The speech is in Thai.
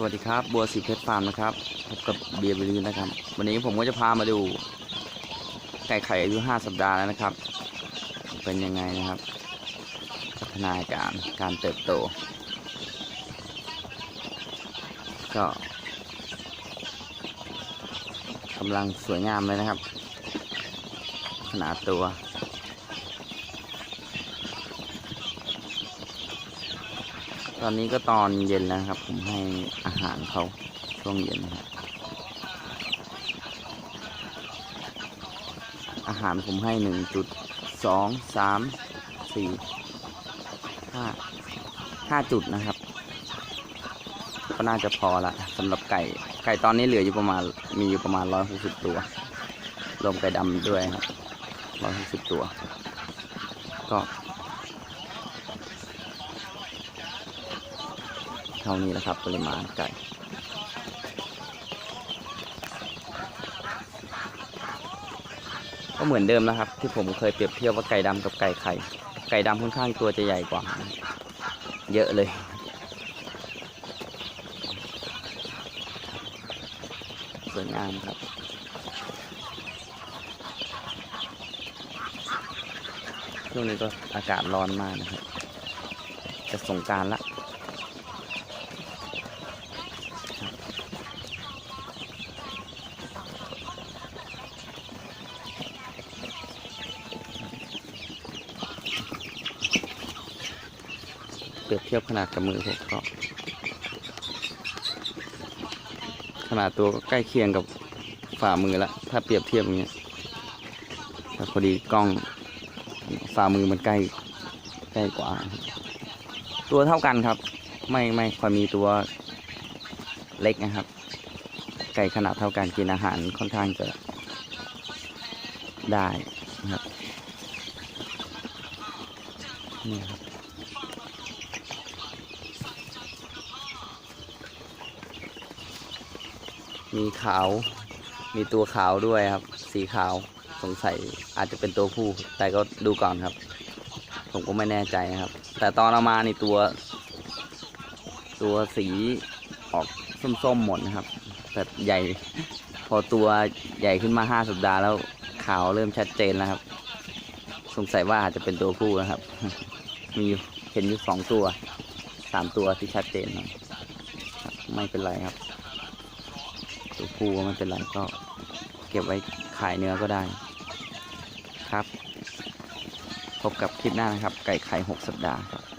สวัสดีครับ บัวสีเพชรฟาร์มนะครับพบกับเบียร์บิลีนะครับ วันนี้ผมก็จะพามาดู ไก่ไข่อายุ5สัปดาห์แล้วนะครับ เป็นยังไงนะครับ พัฒนาการการเติบโต ก็กำลังสวยงามเลยนะครับ ขนาดตัว ตอนนี้ก็ตอนเย็นแล้วครับ ผมให้อาหารเขาช่วงเย็นนะครับอาหารผมให้หนึ่งจุดสองสามสี่ห้าห้าจุดนะครับ ก็น่าจะพอละสำหรับไก่ไก่ตอนนี้เหลืออยู่ประมาณมีอยู่ประมาณร้อยหกสิบตัวรวมไก่ดำด้วยครับร้อยหกสิบตัว ก็ ท่านี้แหละครับ ปริมาณไก่ก็เหมือนเดิมนะครับ ที่ผมเคยเปรียบเทียบว่าไก่ดำกับไก่ไข่ ไก่ดำค่อนข้างตัวจะใหญ่กว่า เยอะเลย สวยงามครับช่วงนี้ก็อากาศร้อนมากนะครับจะสงการละ เปรียบเทียบขนาดกับมือผมก็ขนาดตัวก็ใกล้เคียงกับฝ่ามือละ ถ้าเปรียบเทียบอย่างเงี้ยแต่พอดีกล้องฝ่ามือมันใกล้ใกล้กว่า ตัวเท่ากันครับ ไม่ไม่ค่อยมีตัวเล็กนะครับ ไก่ขนาดเท่ากันกินอาหารค่อนข้างจะได้นะครับนี่ครับ มีขาว มีตัวขาวด้วยครับ สีขาวสงสัยอาจจะเป็นตัวผู้ แต่ก็ดูก่อนครับ ผมก็ไม่แน่ใจครับ แต่ตอนเอามาในตัว ตัวสีออกส้มๆหมดนะครับ แต่ใหญ่ พอตัวใหญ่ขึ้นมาห้าสัปดาห์แล้วขาวเริ่มชัดเจนแล้วครับ สงสัยว่าอาจจะเป็นตัวผู้นะครับ มีเห็นอยู่สองตัวสามตัวที่ชัดเจนนะไม่เป็นไรครับ ตัวผู้ก็ไม่เป็นไรก็เก็บไว้ขายเนื้อก็ได้ครับ พบกับคลิปหน้านะครับ ไก่ไข่หกสัปดาห์ครับ